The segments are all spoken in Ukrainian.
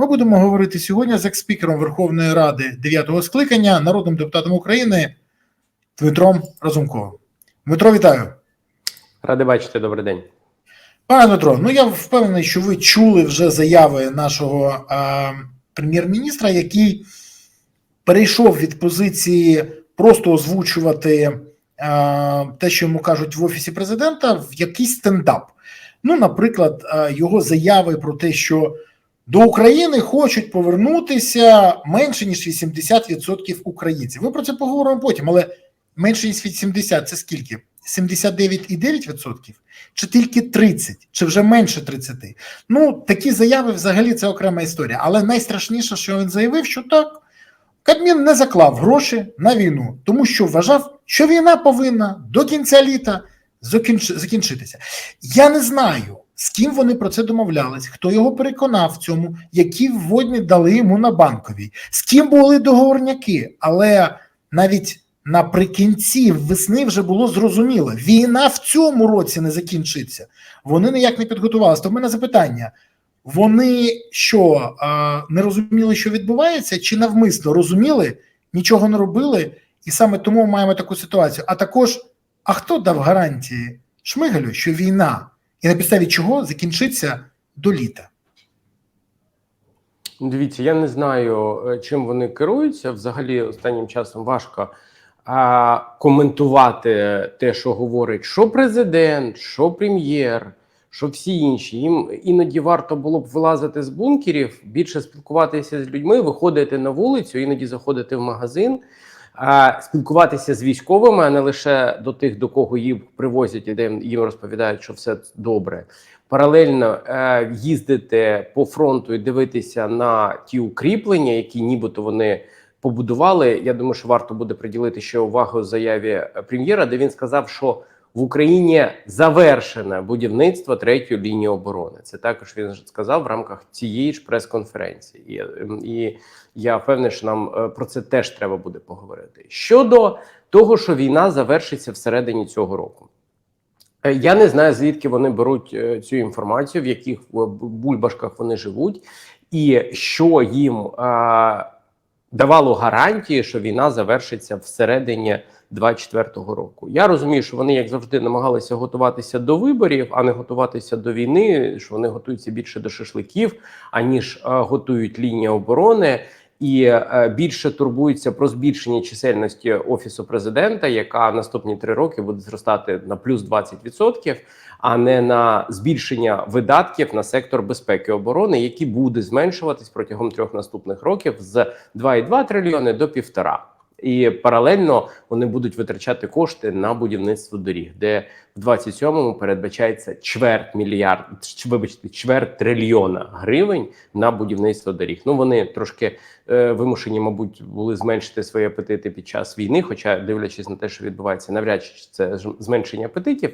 Ми будемо говорити сьогодні з експікером Верховної Ради 9-го скликання, народним депутатом України Дмитром Разумковим. Дмитро, вітаю. Радий бачити, добрий день. Пане Дмитро, ну я впевнений, що ви чули вже заяви нашого прем'єр-міністра, який перейшов від позиції просто озвучувати е, те, що йому кажуть в офісі президента, в якийсь стендап. Ну, наприклад, е, його заяви про те, що до України хочуть повернутися менше ніж 80% українців. Ми про це поговоримо потім, але менше ніж 80% – це скільки? 79,9%? Чи тільки 30, чи вже менше 30. Ну, такі заяви взагалі це окрема історія. Але найстрашніше, що він заявив, що так, Кабмін не заклав гроші на війну, тому що вважав, що війна повинна до кінця літа закінч... закінчитися. Я не знаю, з ким вони про це домовлялись, хто його переконав в цьому, які вводні дали йому на банковій, з ким були договорняки, але навіть наприкінці весни вже було зрозуміло, війна в цьому році не закінчиться. Вони ніяк не підготувалися. То в мене запитання: вони що не розуміли, що відбувається, чи навмисно розуміли, нічого не робили, і саме тому маємо таку ситуацію. А також, а хто дав гарантії Шмигалю, що війна і на підставі чого закінчиться до літа? Дивіться, я не знаю, е, чим вони керуються. Взагалі, останнім часом важко а, коментувати те, що говорить що президент, що прем'єр, що всі інші. Їм іноді варто було б вилазити з бункерів, більше спілкуватися з людьми, виходити на вулицю, іноді заходити в магазин. Спілкуватися з військовими, а не лише до тих, до кого їм привозять і де їм розповідають, що все добре. Паралельно е, їздити по фронту і дивитися на ті укріплення, які нібито вони побудували. Я думаю, що варто буде приділити ще увагу заяві прем'єра, де він сказав, що в Україні завершене будівництво третьої лінії оборони. Це також він сказав в рамках цієї ж прес-конференції, і, і я впевнений, що нам про це теж треба буде поговорити. Щодо того, що війна завершиться всередині цього року. Я не знаю, звідки вони беруть цю інформацію, в яких бульбашках вони живуть, і що їм давало гарантії, що війна завершиться всередині 24-го року. Я розумію, що вони, як завжди, намагалися готуватися до виборів, а не готуватися до війни. Що вони готуються більше до шашликів, аніж готують лінію оборони. І е, більше турбується про збільшення чисельності офісу президента, яка наступні три роки буде зростати на плюс 20%, а не на збільшення видатків на сектор безпеки і оборони, які буде зменшуватись протягом трьох наступних років з 2,2 трильйони до 1,5. І паралельно вони будуть витрачати кошти на будівництво доріг, де в 27-му передбачається чверть мільярд, вибачте, чверть трильйона гривень на будівництво доріг. Ну вони трошки е, вимушені, мабуть, були зменшити свої апетити під час війни. Хоча, дивлячись на те, що відбувається, навряд чи це зменшення апетитів,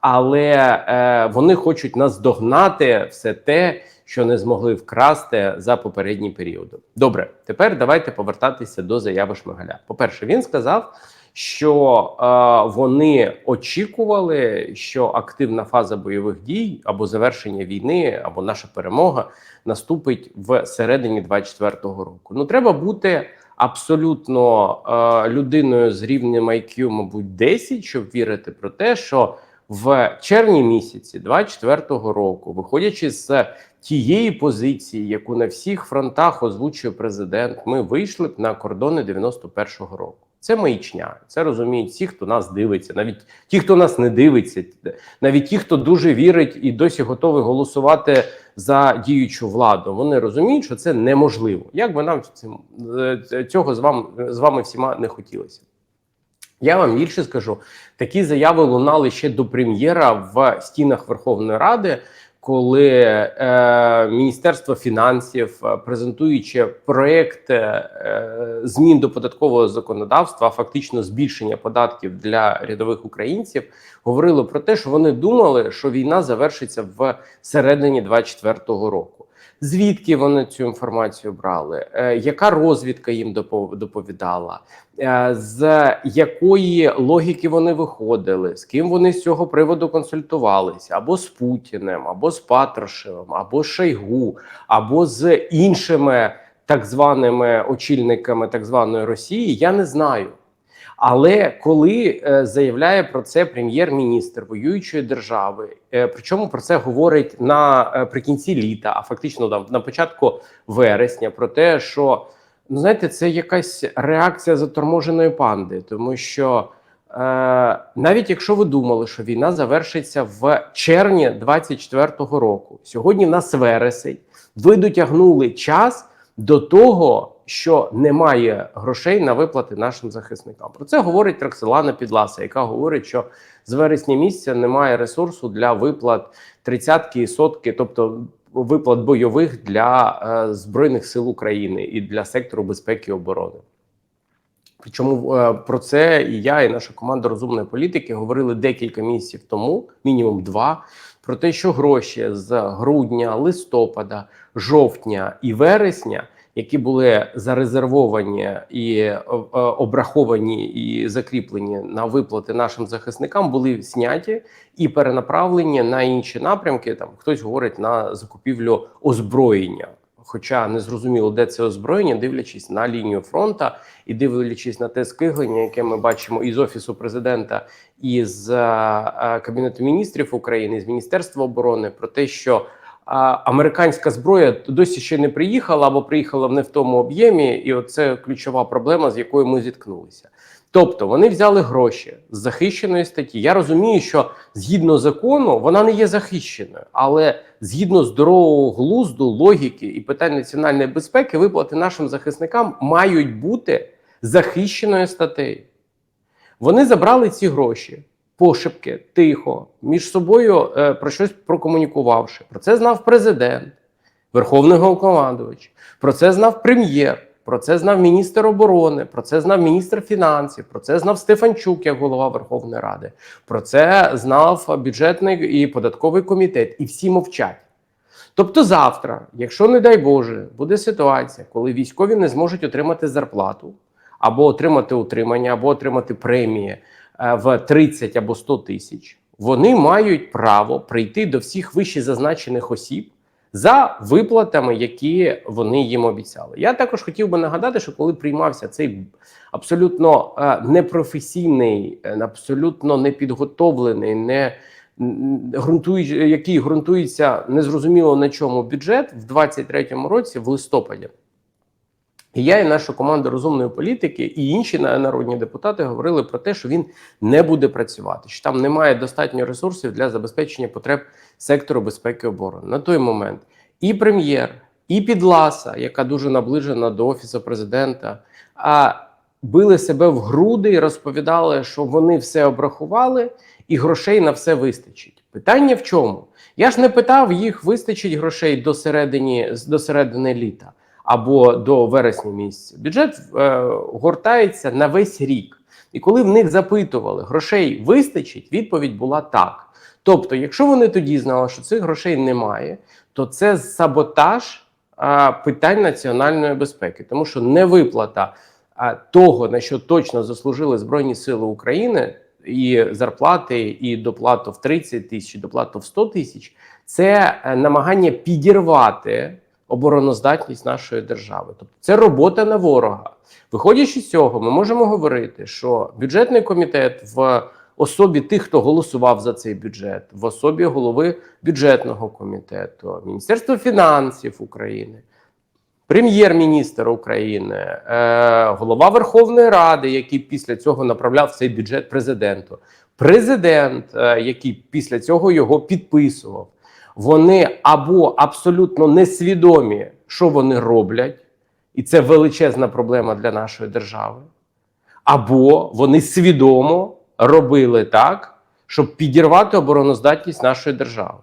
але е, вони хочуть наздогнати все те що не змогли вкрасти за попередні періоди. Добре, тепер давайте повертатися до заяви Шмигаля. По перше, він сказав, що е, вони очікували, що активна фаза бойових дій або завершення війни, або наша перемога наступить в середині 24-го року. Ну треба бути. Абсолютно е, людиною з рівнем IQ, мабуть, 10, щоб вірити про те, що в червні місяці 24-го року, виходячи з тієї позиції, яку на всіх фронтах озвучує президент, ми вийшли б на кордони 91-го року. Це маячня. Це розуміють всі, хто нас дивиться, навіть ті, хто нас не дивиться, навіть ті, хто дуже вірить і досі готовий голосувати за діючу владу. Вони розуміють, що це неможливо. Як би нам цього з вами з вами всіма не хотілося. Я вам більше скажу, такі заяви лунали ще до прем'єра в стінах Верховної Ради, коли е, Міністерство фінансів, е, презентуючи проект е, змін до податкового законодавства, фактично збільшення податків для рядових українців, говорили про те, що вони думали, що війна завершиться в середині 24-го року. Звідки вони цю інформацію брали, е, яка розвідка їм доповідала, е, з якої логіки вони виходили, з ким вони з цього приводу консультувалися, або з Путіним, або з Патрушевим, або з Шойгу, або з іншими так званими очільниками так званої Росії, я не знаю. Але коли е, заявляє про це прем'єр-міністр воюючої держави, е, причому про це говорить наприкінці літа, а фактично там на початку вересня, про те, що ну знаєте, це якась реакція заторможеної панди, тому що е, навіть якщо ви думали, що війна завершиться в червні 24-го року, сьогодні в нас вересень, ви дотягнули час до того, що немає грошей на виплати нашим захисникам. Про це говорить Роксолана Підласа, яка говорить, що з вересня місяця немає ресурсу для виплат тридцятки і сотки, тобто виплат бойових для е, збройних сил України і для сектору безпеки і оборони. Причому е, про це і я, і наша команда розумної політики говорили декілька місяців тому, мінімум два, про те, що гроші з грудня, листопада, жовтня і вересня, які були зарезервовані і е, обраховані і закріплені на виплати нашим захисникам, були зняті і перенаправлені на інші напрямки. Там хтось говорить на закупівлю озброєння. Хоча не зрозуміло, де це озброєння, дивлячись на лінію фронта і дивлячись на те скиглення, яке ми бачимо із офісу президента, і з е, кабінету міністрів України, з міністерства оборони, про те, що американська зброя досі ще не приїхала або приїхала не в тому об'ємі, і оце ключова проблема, з якою ми зіткнулися. Тобто вони взяли гроші з захищеної статті. Я розумію, що згідно закону вона не є захищеною, але згідно здорового глузду, логіки і питань національної безпеки, виплати нашим захисникам мають бути захищеною статтею. Вони забрали ці гроші пошепки, тихо, між собою е, про щось прокомунікувавши. Про це знав президент, Верховний Головнокомандувач, про це знав прем'єр, про це знав міністр оборони, про це знав міністр фінансів, про це знав Стефанчук як голова Верховної Ради, про це знав бюджетний і податковий комітет, і всі мовчать. Тобто, завтра, якщо не дай Боже, буде ситуація, коли військові не зможуть отримати зарплату, або отримати утримання, або отримати премії в 30 або 100 тисяч, вони мають право прийти до всіх вище зазначених осіб за виплатами, які вони їм обіцяли. Я також хотів би нагадати, що коли приймався цей абсолютно е, непрофесійний, е, абсолютно непідготовлений, не ґрунтуючи, який ґрунтується незрозуміло на чому бюджет в 23-му році, в листопаді. І я і наша команда розумної політики і інші народні депутати говорили про те, що він не буде працювати, що там немає достатньо ресурсів для забезпечення потреб сектору безпеки і оборони. На той момент і прем'єр, і Підласа, яка дуже наближена до офісу президента, а били себе в груди і розповідали, що вони все обрахували, і грошей на все вистачить. Питання в чому? Я ж не питав їх, вистачить грошей до середини, до середини літа або до вересня місяця. Бюджет е, гортається на весь рік. І коли в них запитували, грошей вистачить, відповідь була так. Тобто, якщо вони тоді знали, що цих грошей немає, то це саботаж а, питань національної безпеки, тому що невиплата а, того, на що точно заслужили Збройні Сили України, і зарплати, і доплату в 30 тисяч, доплату в 100 тисяч, це е, намагання підірвати обороноздатність нашої держави. Тобто це робота на ворога. Виходячи з цього, ми можемо говорити, що бюджетний комітет в особі тих, хто голосував за цей бюджет, в особі голови бюджетного комітету, Міністерства фінансів України, прем'єр-міністр України, е, голова Верховної Ради, який після цього направляв цей бюджет президенту, президент, е, який після цього його підписував. Вони або абсолютно несвідомі, що вони роблять, і це величезна проблема для нашої держави, або вони свідомо робили так, щоб підірвати обороноздатність нашої держави.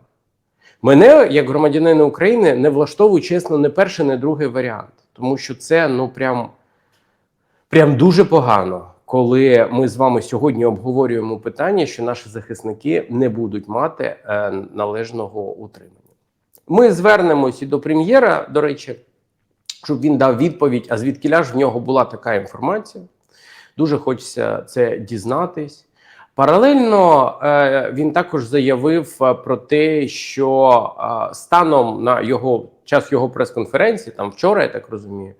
Мене, як громадянина України, не влаштовує чесно не перший, не другий варіант, тому що це ну прям, прям дуже погано, коли ми з вами сьогодні обговорюємо питання, що наші захисники не будуть мати е, належного утримання. Ми звернемось і до прем'єра, до речі, щоб він дав відповідь, а звідки ж в нього була така інформація. Дуже хочеться це дізнатись. Паралельно е, він також заявив е, про те, що станом на його час його прес-конференції, там вчора, я так розумію,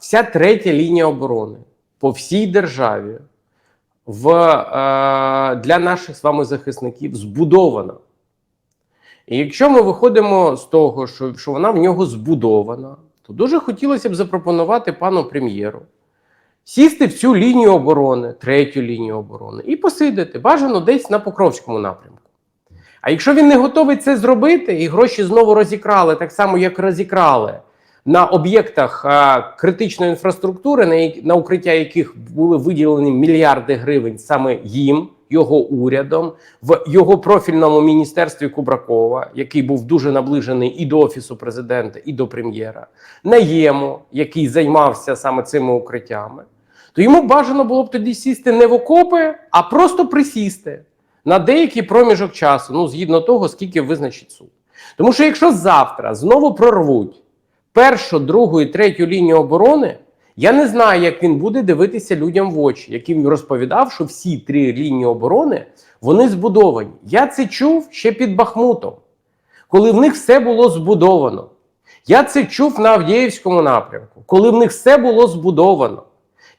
вся третя лінія оборони по всій державі в, е, для наших з вами захисників збудована. І якщо ми виходимо з того, що, що вона в нього збудована, то дуже хотілося б запропонувати пану прем'єру сісти в цю лінію оборони, третю лінію оборони, і посидити бажано десь на Покровському напрямку. А якщо він не готовий це зробити, і гроші знову розікрали, так само як розікрали на об'єктах критичної інфраструктури, на, укриття яких були виділені мільярди гривень саме їм, його урядом, в його профільному міністерстві Кубракова, який був дуже наближений і до офісу президента, і до прем'єра, на ЄМО, який займався саме цими укриттями, то йому бажано було б тоді сісти не в окопи, а просто присісти на деякий проміжок часу, ну згідно того, скільки визначить суд. Тому що якщо завтра знову прорвуть першу, другу і третю лінію оборони, я не знаю, як він буде дивитися людям в очі, яким розповідав, що всі три лінії оборони вони збудовані. Я це чув ще під Бахмутом, коли в них все було збудовано. Я це чув на Авдіївському напрямку, коли в них все було збудовано.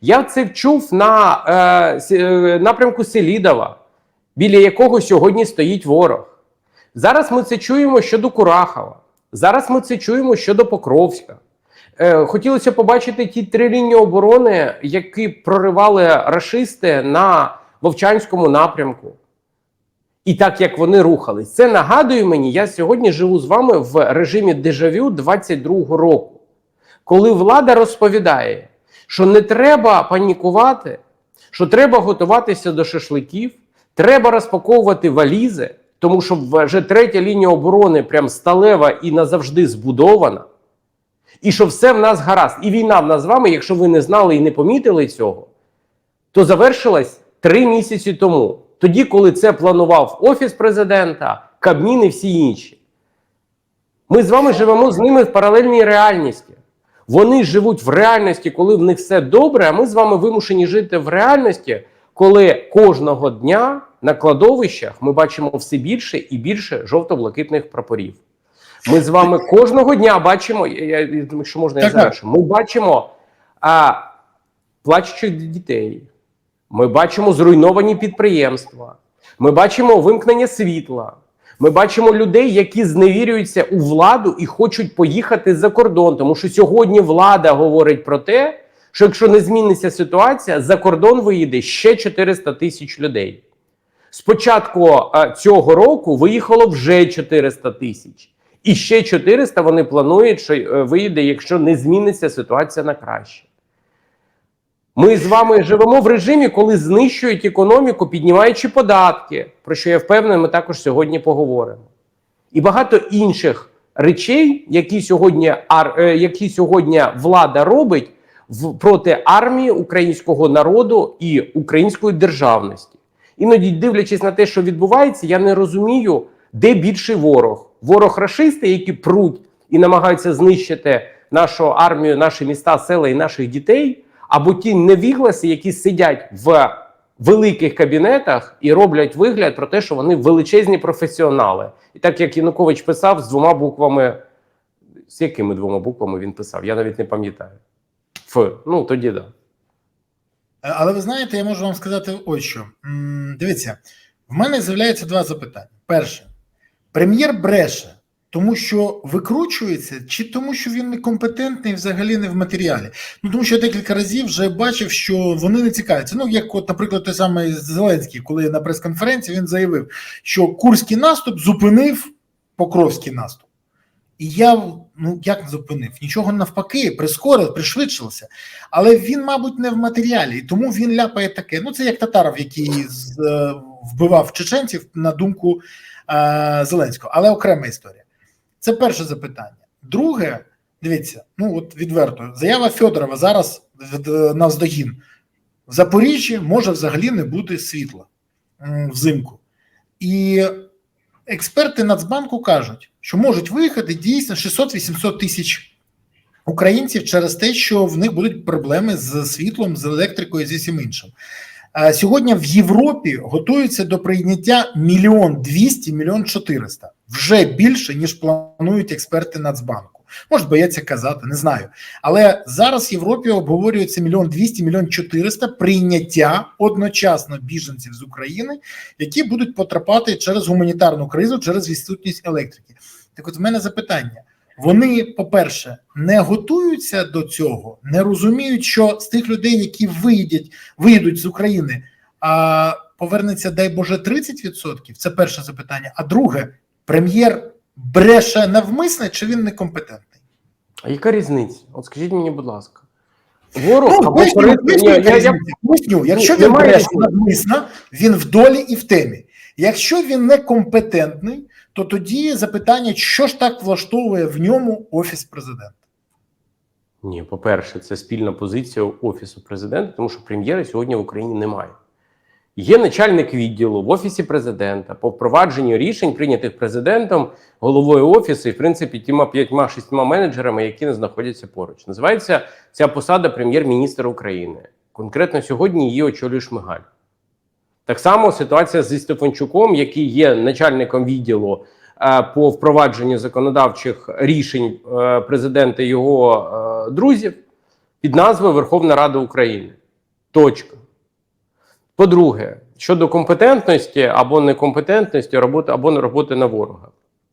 Я це чув на е, е, напрямку Селідова, біля якого сьогодні стоїть ворог. Зараз ми це чуємо щодо Курахова. Зараз ми це чуємо щодо Покровська. Е, хотілося побачити ті три лінії оборони, які проривали рашисти на Вовчанському напрямку. І так як вони рухались, це нагадує мені, я сьогодні живу з вами в режимі дежавю 22-го року, коли влада розповідає, що не треба панікувати, що треба готуватися до шашликів, треба розпаковувати валізи, тому що вже третя лінія оборони прям сталева і назавжди збудована. І що все в нас гаразд. І війна в нас з вами, якщо ви не знали і не помітили цього, то завершилась три місяці тому. Тоді, коли це планував Офіс президента, Кабмін і всі інші. Ми з вами живемо з ними в паралельній реальності. Вони живуть в реальності, коли в них все добре, а ми з вами вимушені жити в реальності, коли кожного дня на кладовищах ми бачимо все більше і більше жовто-блакитних прапорів. Ми з вами кожного дня бачимо, я, я, я думаю, що можна я завершу. Ми бачимо а, плачучих дітей. Ми бачимо зруйновані підприємства. Ми бачимо вимкнення світла. Ми бачимо людей, які зневірюються у владу і хочуть поїхати за кордон. Тому що сьогодні влада говорить про те, що якщо не зміниться ситуація, за кордон виїде ще 400 тисяч людей. З початку е, цього року виїхало вже 400 тисяч. І ще 400 вони планують, що е, виїде, якщо не зміниться ситуація на краще. Ми з вами живемо в режимі, коли знищують економіку, піднімаючи податки, про що я впевнений, ми також сьогодні поговоримо. І багато інших речей, які сьогодні, е, які сьогодні влада робить в, проти армії українського народу і української державності. Іноді, дивлячись на те, що відбувається, я не розумію, де більший ворог. Ворог рашисти, які пруть і намагаються знищити нашу армію, наші міста, села і наших дітей, або ті невігласи, які сидять в великих кабінетах і роблять вигляд про те, що вони величезні професіонали. І так як Янукович писав з двома буквами, з якими двома буквами він писав, я навіть не пам'ятаю. Ф. Ну тоді да. Е, Але ви знаєте, я можу вам сказати ось що. Дивіться, в мене з'являється два запитання. Перше, прем'єр бреше, тому що викручується, чи тому, що він некомпетентний взагалі не в матеріалі. Ну тому що я декілька разів вже бачив, що вони не цікавляться. Ну, як, от, наприклад, той самий Зеленський, коли на прес-конференції він заявив, що Курський наступ зупинив Покровський наступ. І я ну як не зупинив? Нічого навпаки, прискорив, пришвидшився. Але він, мабуть, не в матеріалі, і тому він ляпає таке. Ну, це як татаров, який з, е, вбивав чеченців на думку е, Зеленського, але окрема історія. Це перше запитання. Друге, дивіться, ну от відверто, заява Федорова зараз е, навздогін. В Запоріжжі може взагалі не бути світла взимку. І експерти Нацбанку кажуть, що можуть виїхати дійсно 600-800 тисяч українців через те, що в них будуть проблеми з світлом, з електрикою, зі всім іншим. Сьогодні в Європі готуються до прийняття мільйон двісті, мільйон чотириста. Вже більше, ніж планують експерти Нацбанку. Може, бояться казати, не знаю. Але зараз в Європі обговорюється мільйон двісті, мільйон чотириста прийняття одночасно біженців з України, які будуть потрапати через гуманітарну кризу, через відсутність електрики. Так, от в мене запитання: вони, по-перше, не готуються до цього, не розуміють, що з тих людей, які виїдуть, виїдуть з України, а повернеться, дай Боже, 30%? Це перше запитання. А друге, прем'єр бреше навмисне чи він некомпетентний? А яка різниця? От скажіть мені, будь ласка. Ворог Ну, або поясню. Якщо він бреше навмисно, він в долі і в темі. Якщо він некомпетентний, то тоді запитання, що ж так влаштовує в ньому офіс президента? Ні, по-перше, це спільна позиція Офісу президента, тому що прем'єра сьогодні в Україні немає. Є начальник відділу в Офісі президента по впровадженню рішень, прийнятих президентом, головою офісу і, в принципі, тіма п'ятьма шістьма менеджерами, які не знаходяться поруч. Називається ця посада прем'єр-міністра України. Конкретно сьогодні її очолює Шмигаль. Так само ситуація зі Стефанчуком, який є начальником відділу е, по впровадженню законодавчих рішень е, президента і його е, друзів під назвою Верховна Рада України. Точка. По-друге, щодо компетентності або некомпетентності роботи або не роботи на ворога.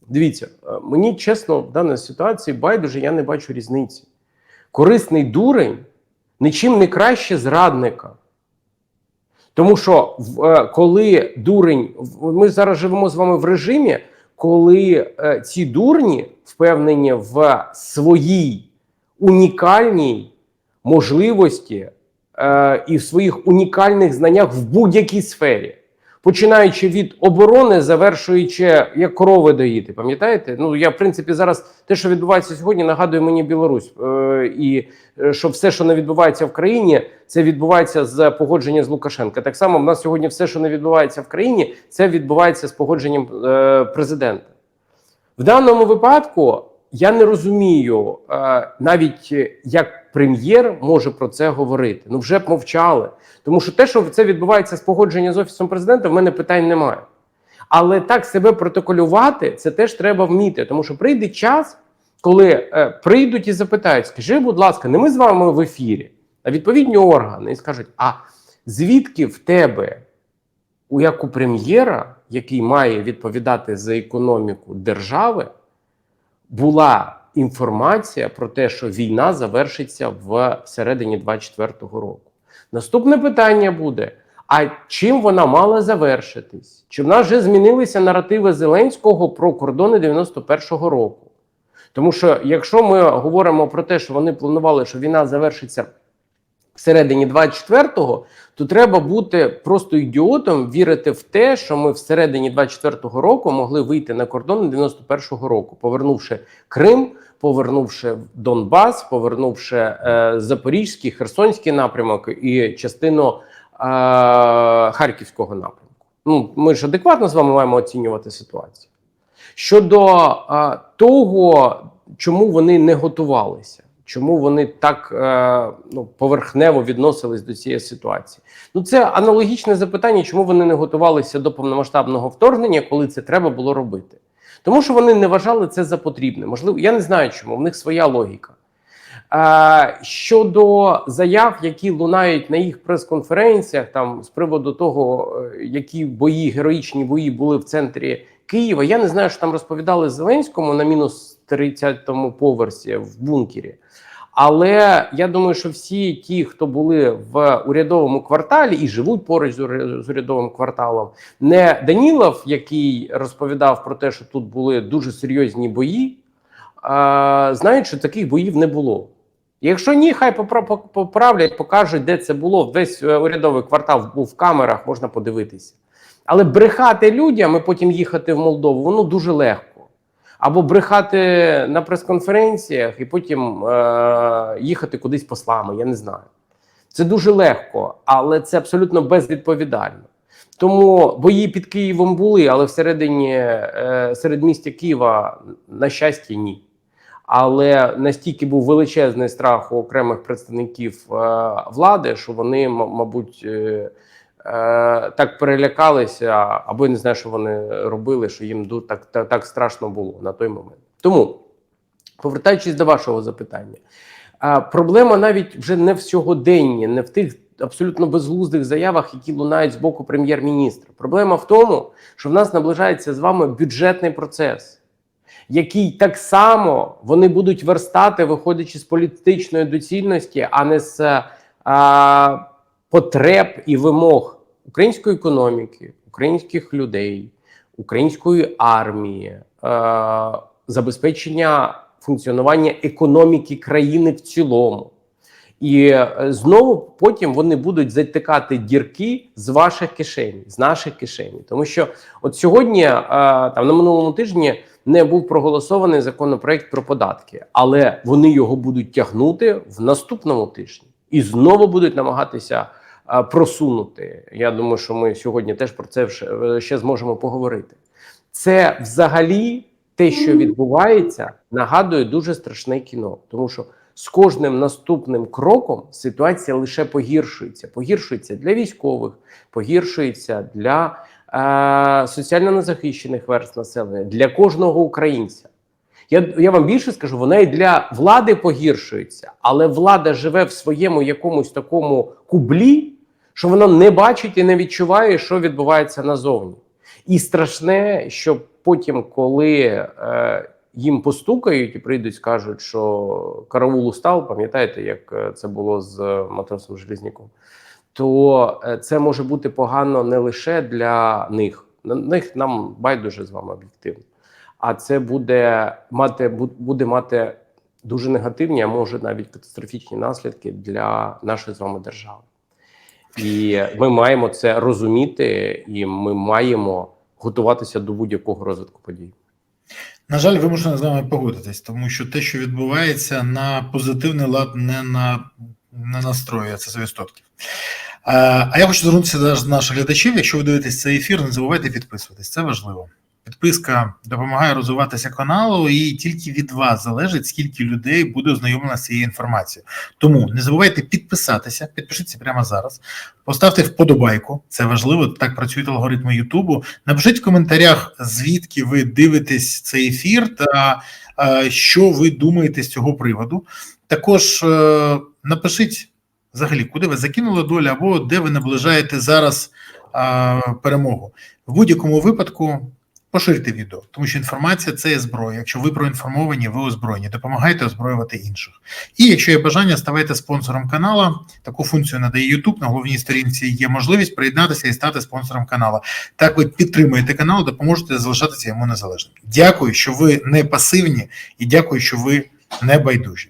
Дивіться, е, мені чесно, в даній ситуації байдуже я не бачу різниці. Корисний дурень нічим не краще зрадника. Тому що е, коли дурень, ми зараз живемо з вами в режимі, коли е, ці дурні впевнені в своїй унікальній можливості е, і в своїх унікальних знаннях в будь-якій сфері. Починаючи від оборони, завершуючи як корови доїти, пам'ятаєте? Ну я в принципі зараз те, що відбувається сьогодні, нагадує мені Білорусь, е, і е, що все, що не відбувається в країні, це відбувається з погодження з Лукашенка. Так само в нас сьогодні все, що не відбувається в країні, це відбувається з погодженням е, президента. В даному випадку я не розумію е, навіть е, як прем'єр може про це говорити. Ну вже б мовчали. Тому що те, що це відбувається з погодження з офісом президента, в мене питань немає. Але так себе протоколювати, це теж треба вміти, тому що прийде час, коли е, прийдуть і запитають: скажи, будь ласка, не ми з вами в ефірі, а відповідні органи і скажуть: а звідки в тебе, у як у прем'єра, який має відповідати за економіку держави, була інформація про те, що війна завершиться в середині 24-го року. Наступне питання буде: а чим вона мала завершитись? Чи в нас вже змінилися наративи Зеленського про кордони 91-го року? Тому що якщо ми говоримо про те, що вони планували, що війна завершиться всередині 24-го, то треба бути просто ідіотом вірити в те, що ми всередині 24-го року могли вийти на кордони 91-го року, повернувши Крим, повернувши Донбас, повернувши е, Запорізький, Херсонський напрямок і частину е, Харківського напрямку. Ну, ми ж адекватно з вами маємо оцінювати ситуацію. Щодо е, того, чому вони не готувалися, чому вони так е, ну, поверхнево відносились до цієї ситуації? Ну, це аналогічне запитання, чому вони не готувалися до повномасштабного вторгнення, коли це треба було робити. Тому що вони не вважали це за потрібне. Можливо, я не знаю, чому в них своя логіка. Е, щодо заяв, які лунають на їх прес-конференціях, там з приводу того, е, які бої, героїчні бої були в центрі Києва. Я не знаю, що там розповідали Зеленському на мінус 30-му поверсі в бункері. Але я думаю, що всі ті, хто були в урядовому кварталі і живуть поруч з урядовим кварталом, не Данілов, який розповідав про те, що тут були дуже серйозні бої, знають, що таких боїв не було. Якщо ні, хай поправлять, покажуть, де це було. Весь е, урядовий квартал був в камерах, можна подивитися. Але брехати людям і потім їхати в Молдову, воно дуже легко. Або брехати на прес-конференціях і потім е- їхати кудись послами, я не знаю. Це дуже легко, але це абсолютно безвідповідально. Тому бої під Києвом були, але всередині е, серед містя Києва, на щастя, ні. Але настільки був величезний страх у окремих представників е, влади, що вони, мабуть, е, так перелякалися, або не знаю, що вони робили, що їм так, так, так страшно було на той момент. Тому, повертаючись до вашого запитання, проблема навіть вже не в сьогоденні, не в тих абсолютно безглуздих заявах, які лунають з боку прем'єр-міністра. Проблема в тому, що в нас наближається з вами бюджетний процес, який так само вони будуть верстати, виходячи з політичної доцільності, а не з а, потреб і вимог української економіки, українських людей, української армії, е, забезпечення функціонування економіки країни в цілому. І е, знову потім вони будуть затикати дірки з ваших кишень, з наших кишень. Тому що от сьогодні, е, там на минулому тижні, не був проголосований законопроект про податки, але вони його будуть тягнути в наступному тижні і знову будуть намагатися просунути. Я думаю, що ми сьогодні теж про це ще, е, зможемо поговорити. Це взагалі те, що відбувається, нагадує дуже страшне кіно, тому що з кожним наступним кроком ситуація лише погіршується. Погіршується для військових, погіршується для е, соціально незахищених верств населення, для кожного українця. Я, я вам більше скажу, вона і для влади погіршується, але влада живе в своєму якомусь такому кублі, що вона не бачить і не відчуває, що відбувається назовні. І страшне, що потім, коли е, їм постукають і прийдуть, скажуть, що караул устав, пам'ятаєте, як е, це було з е, матросом Желізняком, то е, це може бути погано не лише для них, на них нам байдуже з вами об'єктивно, а це буде мати буде мати дуже негативні, а може навіть катастрофічні наслідки для нашої з вами держави. І ми маємо це розуміти, і ми маємо готуватися до будь-якого розвитку подій. На жаль, вимушено з вами погодитись, тому що те, що відбувається на позитивний лад, не на не настроює це 100%. А, а я хочу звернутися до наших глядачів. Якщо ви дивитесь цей ефір, не забувайте підписуватись. Це важливо. Підписка допомагає розвиватися каналу, і тільки від вас залежить, скільки людей буде ознайомлено з цією інформацією. Тому не забувайте підписатися, підпишіться прямо зараз. Поставте вподобайку, це важливо. Так працюють алгоритми Ютубу. Напишіть в коментарях, звідки ви дивитесь цей ефір, та е, що ви думаєте з цього приводу. Також е, напишіть взагалі, куди ви закинули долю, або де ви наближаєте зараз е, перемогу. В будь-якому випадку. Поширте відео, тому що інформація це є зброя. Якщо ви проінформовані, ви озброєні. Допомагайте озброювати інших. І якщо є бажання, ставайте спонсором канала. Таку функцію надає YouTube. На головній сторінці є можливість приєднатися і стати спонсором каналу. Так ви підтримуєте канал, допоможете залишатися йому незалежним. Дякую, що ви не пасивні, і дякую, що ви не байдужі.